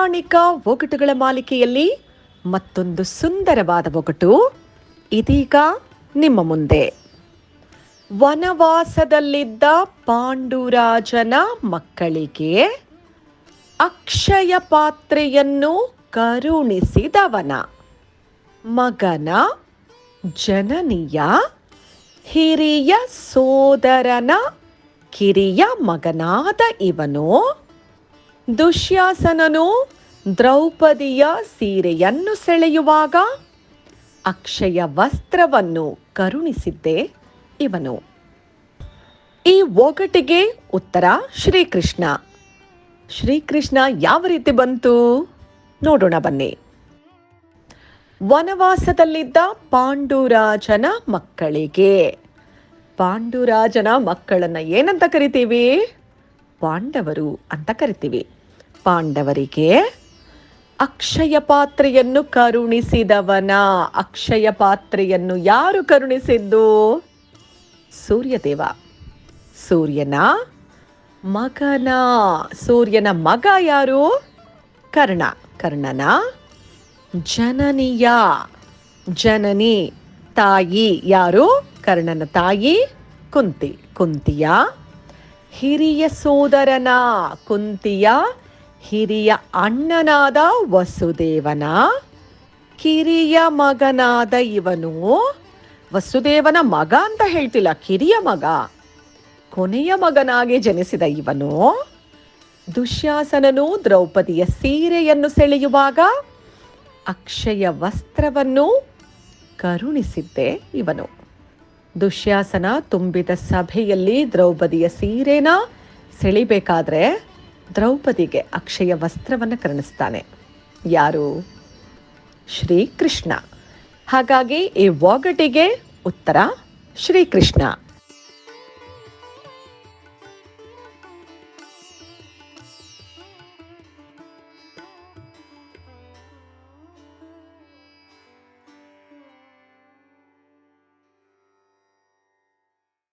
ಪೌರಾಣಿಕ ಒಗಟುಗಳ ಮಾಲಿಕೆಯಲ್ಲಿ ಮತ್ತೊಂದು ಸುಂದರವಾದ ಒಗಟು ಇದೀಗ ನಿಮ್ಮ ಮುಂದೆ. ವನವಾಸದಲ್ಲಿದ್ದ ಪಾಂಡುರಾಜನ ಮಕ್ಕಳಿಗೆ ಅಕ್ಷಯ ಪಾತ್ರೆಯನ್ನು ಕರುಣಿಸಿದವನ ಮಗನ ಜನನಿಯ ಹಿರಿಯ ಸೋದರನ ಕಿರಿಯ ಮಗನಾದ ಇವನು ದುಶ್ಯಾಸನನು ದ್ರೌಪದಿಯ ಸೀರೆಯನ್ನು ಸೆಳೆಯುವಾಗ ಅಕ್ಷಯ ವಸ್ತ್ರವನ್ನು ಕರುಣಿಸಿದ್ದೆ ಇವನು. ಈ ಒಗಟಿಗೆ ಉತ್ತರ ಶ್ರೀಕೃಷ್ಣ. ಶ್ರೀಕೃಷ್ಣ ಯಾವ ರೀತಿ ಬಂತು? ನೋಡೋಣ ಬನ್ನಿ. ವನವಾಸದಲ್ಲಿದ್ದ ಪಾಂಡುರಾಜನ ಮಕ್ಕಳಿಗೆ. ಪಾಂಡುರಾಜನ ಮಕ್ಕಳನ್ನ ಏನಂತ ಕರಿತೀವಿ? ಪಾಂಡವರು ಅಂತ ಕರಿತೀವಿ. ಪಾಂಡವರಿಗೆ ಅಕ್ಷಯ ಪಾತ್ರೆಯನ್ನು ಕರುಣಿಸಿದವನ. ಅಕ್ಷಯ ಪಾತ್ರೆಯನ್ನು ಯಾರು ಕರುಣಿಸಿದ್ದು? ಸೂರ್ಯದೇವ. ಸೂರ್ಯನ ಮಗನ. ಸೂರ್ಯನ ಮಗ ಯಾರು? ಕರ್ಣ. ಕರ್ಣನ ಜನನಿಯ. ಜನನಿ, ತಾಯಿ ಯಾರು? ಕರ್ಣನ ತಾಯಿ ಕುಂತಿ. ಕುಂತಿಯ ಹಿರಿಯ ಸೋದರನ. ಕುಂತಿಯ ಹಿರಿಯ ಅಣ್ಣನಾದ ವಸುದೇವನ, ಕಿರಿಯ ಮಗನಾದ ಇವನು. ವಸುದೇವನ ಮಗ ಅಂತ ಹೇಳ್ತಿಲ್ಲ, ಕಿರಿಯ ಮಗ. ಕೊನೆಯ ಮಗನಾಗಿ ಜನಿಸಿದ ಇವನು. ದುಶ್ಯಾಸನನು ದ್ರೌಪದಿಯ ಸೀರೆಯನ್ನು ಸೆಳೆಯುವಾಗ ಅಕ್ಷಯ ವಸ್ತ್ರವನ್ನು ಕರುಣಿಸಿದ್ದೆ ಇವನು. ದುಶ್ಯಾಸನ ತುಂಬಿದ ಸಭೆಯಲ್ಲಿ ದ್ರೌಪದಿಯ ಸೀರೆನ ಸೆಳಿಬೇಕಾದ್ರೆ ದ್ರೌಪದಿಗೆ ಅಕ್ಷಯ ವಸ್ತ್ರವನ್ನು ಕರುಣಿಸ್ತಾನೆ. ಯಾರು? ಶ್ರೀಕೃಷ್ಣ. ಹಾಗಾಗಿ ಈ ಒಗಟಿಗೆ ಉತ್ತರ ಶ್ರೀಕೃಷ್ಣ.